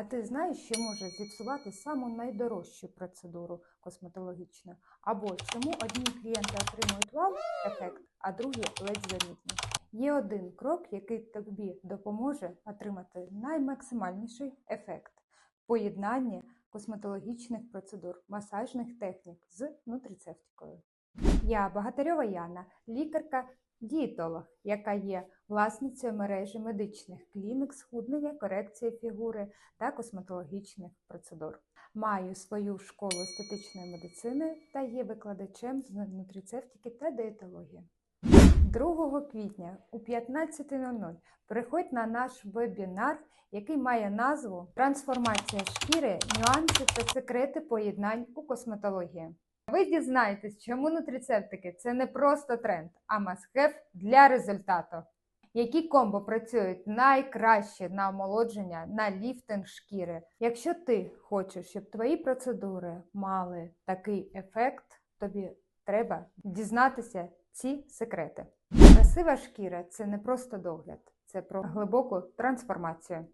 А ти знаєш, що може зіпсувати саму найдорожчу процедуру косметологічну? Або чому одні клієнти отримують вау-ефект, а другі ледь замітні? Є один крок, який тобі допоможе отримати наймаксимальніший ефект в поєднанні косметологічних процедур, масажних технік з нутрицептикою. Я Багатарьова Яна, лікарка дієтолог, яка є власницею мережі медичних клінік схуднення, корекції фігури та косметологічних процедур. Маю свою школу естетичної медицини та є викладачем з нутрицептики та дієтології. 2 квітня у 15.00 приходь на наш вебінар, який має назву Трансформація шкіри, нюанси та секрети поєднань у косметології. Ви дізнаєтесь, чому нутрицептики це не просто тренд, а must-have для результату. Які комбо працюють найкраще на омолодження, на ліфтинг шкіри. Якщо ти хочеш, щоб твої процедури мали такий ефект, тобі треба дізнатися ці секрети. Красива шкіра це не просто догляд, це про глибоку трансформацію.